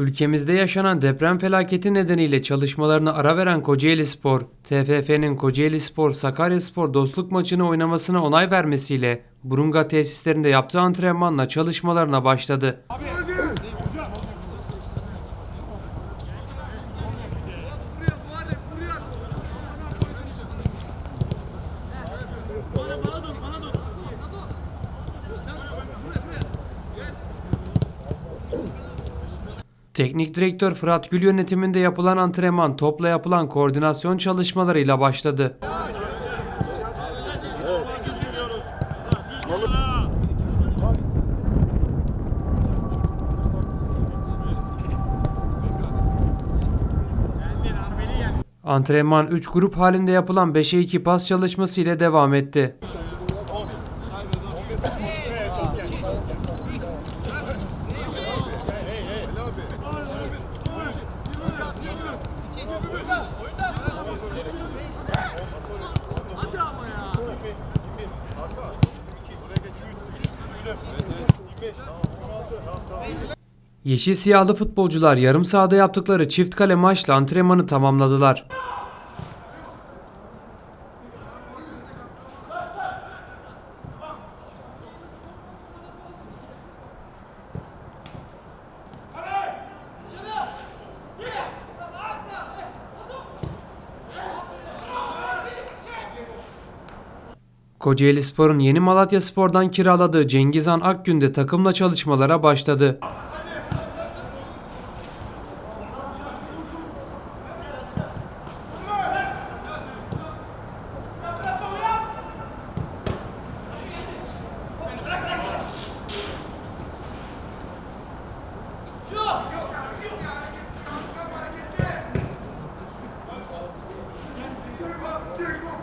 Ülkemizde yaşanan deprem felaketi nedeniyle çalışmalarını ara veren Kocaeli Spor, TFF'nin Kocaeli Spor Sakarya Spor dostluk maçını oynamasına onay vermesiyle Burunga tesislerinde yaptığı antrenmanla çalışmalarına başladı. Teknik direktör Fırat Gül yönetiminde yapılan antrenman topla yapılan koordinasyon çalışmalarıyla başladı. Antrenman 3 grup halinde yapılan 5'e 2 pas çalışması ile devam etti. Yeşil siyahlı futbolcular yarım sahada yaptıkları çift kale maçla antrenmanı tamamladılar. Kocaeli Spor'un yeni Malatya Spor'dan kiraladığı Cengizhan Akgün de takımla çalışmalara başladı. Take off!